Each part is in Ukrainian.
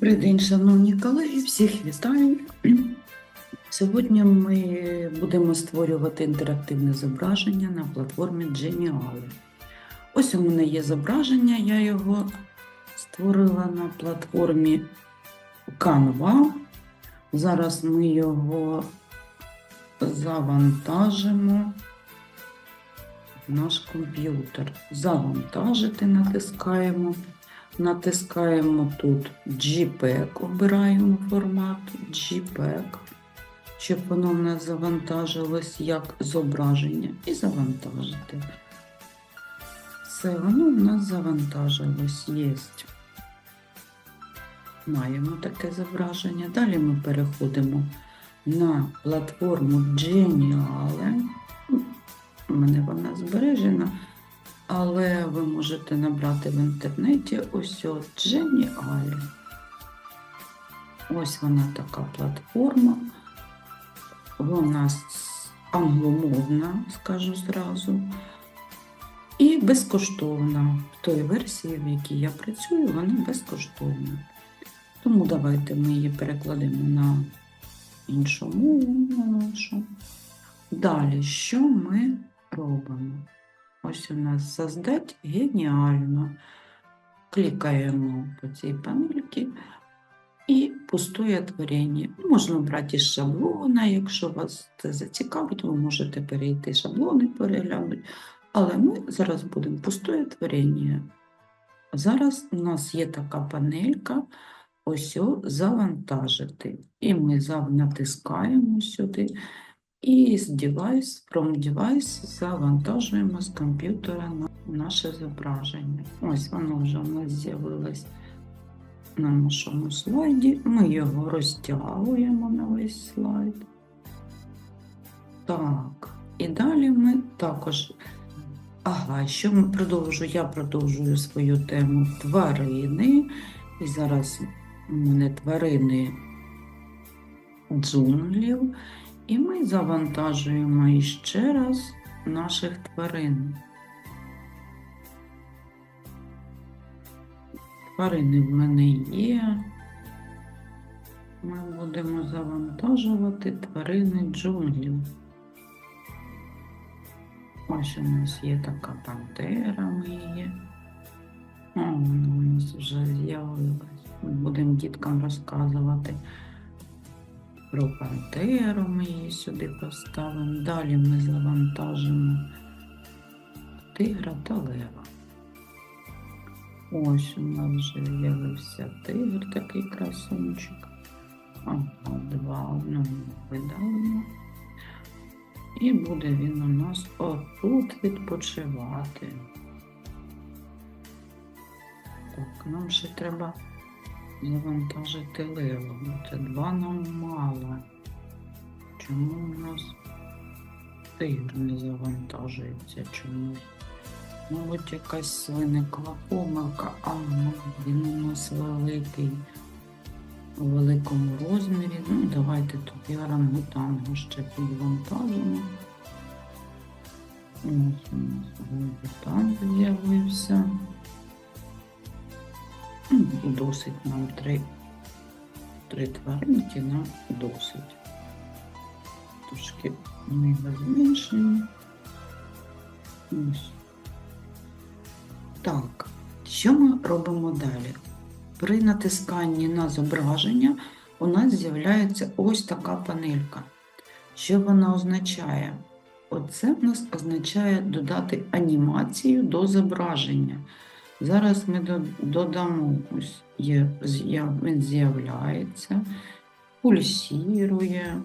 Добрий день, шановні колеги, всіх вітаю. Сьогодні ми будемо створювати інтерактивне зображення на платформі Geniali. Ось у мене є зображення, я його створила на платформі Canva. Зараз ми його завантажимо в наш комп'ютер. Завантажити натискаємо. Натискаємо тут JPEG, обираємо формат JPEG, щоб воно в нас завантажилось як зображення, і завантажити. Все, воно в нас завантажилось, є. Маємо таке зображення. Далі ми переходимо на платформу Geniale. У мене вона збережена. Але ви можете набрати в інтернеті ось от Geniali. Ось вона така платформа. Вона англомовна, скажу зразу. І безкоштовна. В той версії, в якій я працюю, вона безкоштовна. Тому давайте ми її перекладемо на іншу мову на нашу. Далі, що ми робимо? Ось у нас создать геніально. Клікаємо по цій панельці і пустує творіння. Можна брати із шаблона, якщо вас це зацікавить, ви можете перейти шаблони переглянути. Але ми зараз будемо пустує творіння. Зараз у нас є така панелька, ось завантажити. І ми натискаємо сюди. І з девайс, from device завантажуємо з комп'ютера на наше зображення. Ось воно вже у нас з'явилось на нашому слайді. Ми його розтягуємо на весь слайд. Так, і далі ми також. Ага, що ми продовжую? Я продовжую свою тему тварини. І зараз у мене тварини джунглів. І ми завантажуємо іще раз наших тварин. Тварини в мене є. Ми будемо завантажувати тварини джунглів. Ось у нас є така пантера, ми її. О, вона у нас вже з'явилась. Будемо діткам розказувати про пантеру ми її сюди поставимо. Далі ми завантажимо тигра та лева. Ось у нас вже з'явився тигр, такий красунчик. Ага, два одному видалимо. І буде він у нас отут відпочивати. Так, нам ще треба завантажити леву. Ну, Це два нам мало. Чому у нас тигр не завантажується чомусь? Мабуть, якась виникла помилка, а він у нас великий у великому розмірі. Ну, давайте тут орангутангу ще підвантажимо. Ось у нас орангутанг з'явився. Досить нам три, три тваринки нам досить. Трошки ми. Ось. Так, що ми робимо далі? При натисканні на зображення у нас з'являється ось така панелька. Що вона означає? Оце в нас означає додати анімацію до зображення. Зараз ми додамо, ось є, він з'являється, пульсірує.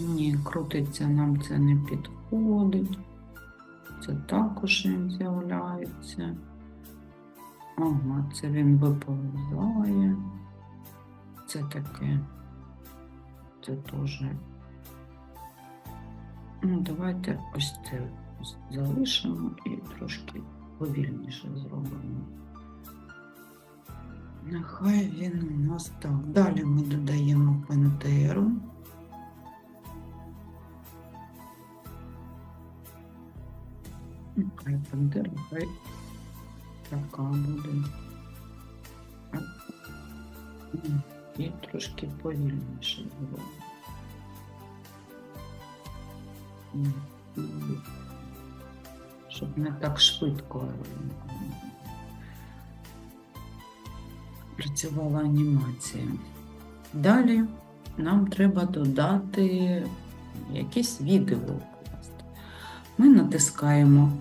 Ні, крутиться, нам це не підходить. Це також він з'являється. Ага, це він виповзає. Це таке. Це теж. Ну, давайте ось це залишимо і трошки повільніше зробимо. Нехай він у нас так. Далі ми додаємо пантеру. Ну, Хай пантера, хай така буде. І трошки повільніше було. Щоб не так швидко працювала анімація. Далі нам треба додати якесь відео. Ми натискаємо,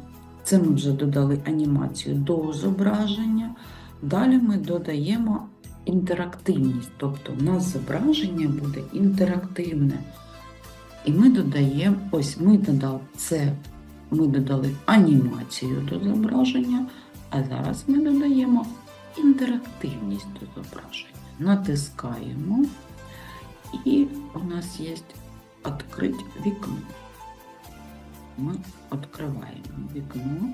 це ми вже додали анімацію до зображення. Далі ми додаємо інтерактивність, тобто у нас зображення буде інтерактивне. І ми додаємо, ось ми додали це, ми додали анімацію до зображення, а зараз ми додаємо інтерактивність до зображення. Натискаємо, і у нас є відкрити вікно. Ми відкриваємо вікно,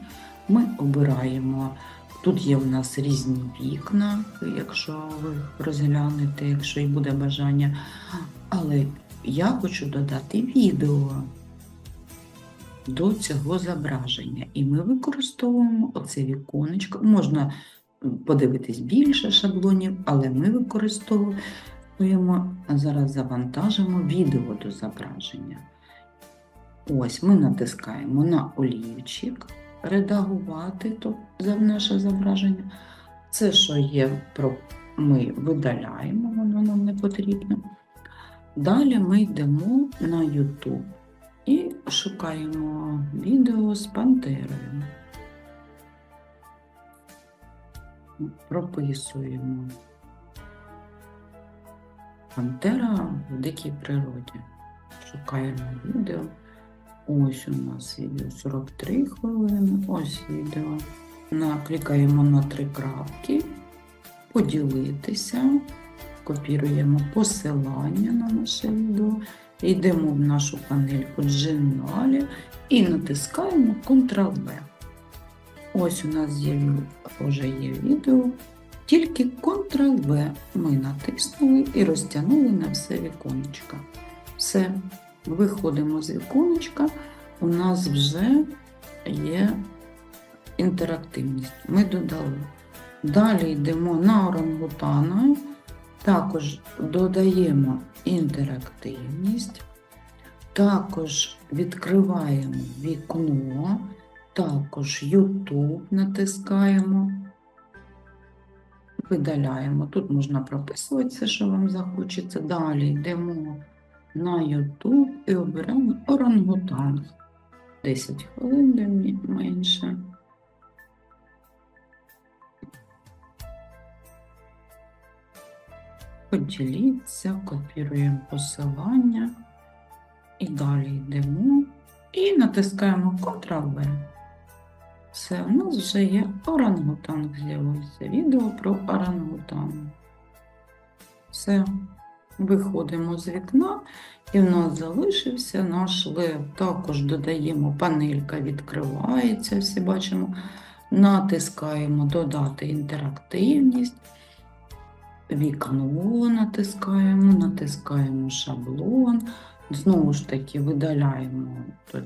ми обираємо. Тут є у нас різні вікна, якщо ви розглянете, якщо і буде бажання. Але я хочу додати відео до цього зображення. І ми використовуємо оце віконечко. Можна подивитись більше шаблонів, але ми використовуємо, зараз завантажимо відео до зображення. Ось ми натискаємо на олівчик, редагувати за наше зображення. Це, що є, ми видаляємо, воно нам не потрібно. Далі ми йдемо на YouTube шукаємо відео з пантерою. Прописуємо. Пантера в дикій природі. Шукаємо відео. Ось у нас відео 43 хвилини. Ось відео. Наклікаємо на три крапки, поділитися, копіруємо посилання на наше відео, йдемо в нашу панельку дженалі і натискаємо Ctrl-V. Ось у нас вже є відео. Тільки Ctrl-V ми натиснули і розтягнули на все віконечко. Все, виходимо з віконечка, у нас вже є інтерактивність. Ми додали. Далі йдемо на орангутана, також додаємо інтерактивність, також відкриваємо вікно, також YouTube натискаємо, видаляємо. Тут можна прописувати все, що вам захочеться. Далі йдемо на YouTube і оберемо орангутанг. 10 хвилин менше. Поділіться, копіруємо посилання і далі йдемо і натискаємо Ctrl-V. Все, у нас вже є орангутанг з'явився. Відео про орангутана. Все, виходимо з вікна, і в нас залишився наш лев. Також додаємо панелька, відкривається, всі бачимо. Натискаємо додати інтерактивність. Вікно натискаємо, натискаємо шаблон. Знову ж таки, видаляємо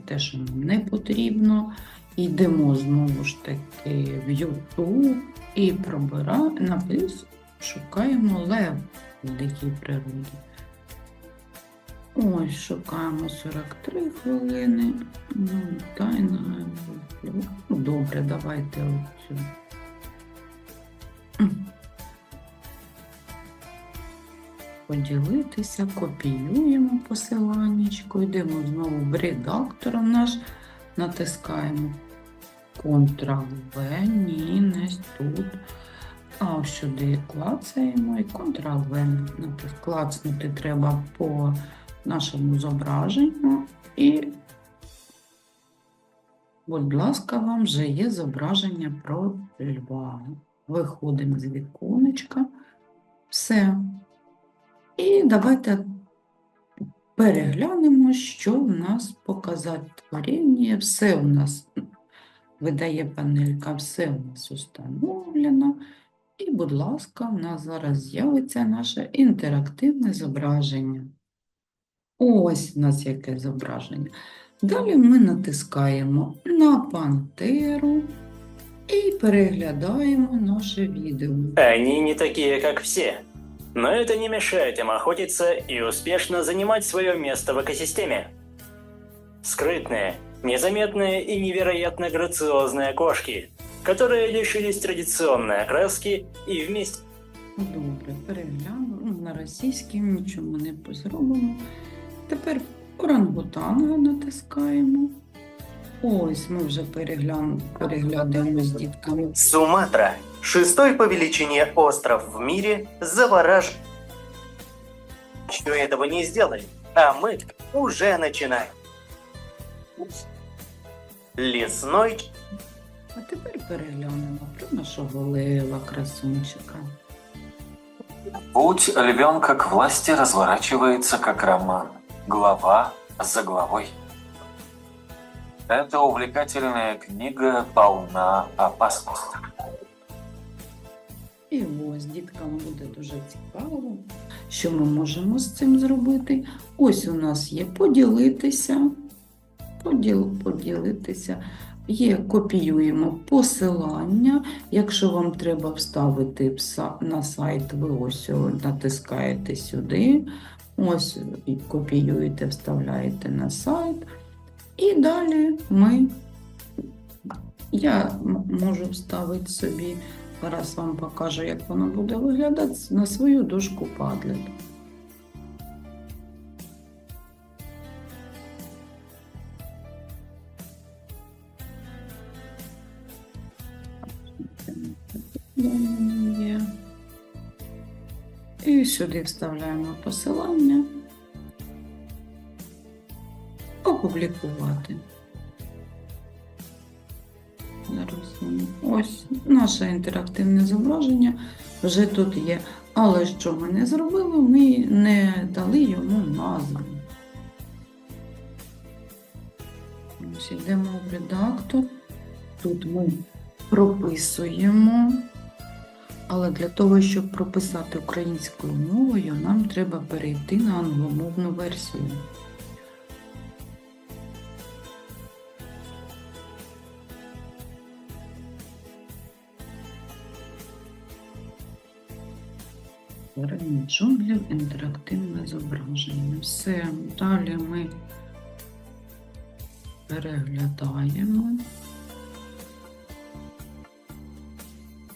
те, що нам не потрібно. Йдемо знову ж таки в YouTube і пробираємо, напис, шукаємо лев в дикій природі. Ось, шукаємо 43 хвилини. Ну, тайна. Ну, добре, давайте оцю. Поділитися, копіюємо посиланнячко, йдемо знову в редактор наш, натискаємо Ctrl-V, ні, не тут. А сюди клацаємо і Ctrl-V. Клацнути треба по нашому зображенню і, будь ласка, вам вже є зображення про льва. Виходимо з віконечка. Все. І давайте переглянемо, що в нас показати творіння. Все у нас видає панелька, все у нас установлено. І, будь ласка, в нас зараз з'явиться наше інтерактивне зображення. Ось у нас яке зображення. Далі ми натискаємо на пантеру і переглядаємо наше відео. Они не такие, как все. Но это не мешает им охотиться и успешно занимать свое место в экосистеме. Скрытные, незаметные и невероятно грациозные кошки, которые лишились традиционной окраски и вместе Добре, перегляну. Ну, На російській нічого ми не зробимо. Тепер орангутана натискаємо. Ось ми вже переглян... переглядаємо з дітками. Суматра – шестой по величине остров в мире, завораж... Что этого не сделали, а мы уже начинаем. Лесной А тепер переглянемо про нашого лева красунчика. Путь львенка к власти разворачивается как роман, глава за главой. Эта увлекательная книга полна опасностей. І ось діткам буде дуже цікаво, що ми можемо з цим зробити. Ось у нас є поділитися, поділ, поділитися. Є копіюємо посилання. Якщо вам треба вставити на сайт, ви ось натискаєте сюди. Ось копіюєте, вставляєте на сайт. І далі ми. Я можу вставити собі Зараз вам покажу, як воно буде виглядати на свою дошку Padlet. І сюди вставляємо посилання. Опублікувати. Ось наше інтерактивне зображення вже тут є. Але що ми не зробили, ми не дали йому назву. Ось йдемо в редактор. Тут ми прописуємо. Але для того, щоб прописати українською мовою, нам треба перейти на англомовну версію. Створення джунглів, інтерактивне зображення. Все, далі ми переглядаємо.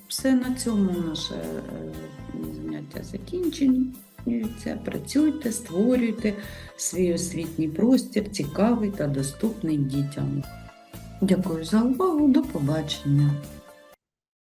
Все на цьому наше е, заняття закінчується. Працюйте, створюйте свій освітній простір, цікавий та доступний дітям. Дякую за увагу. До побачення.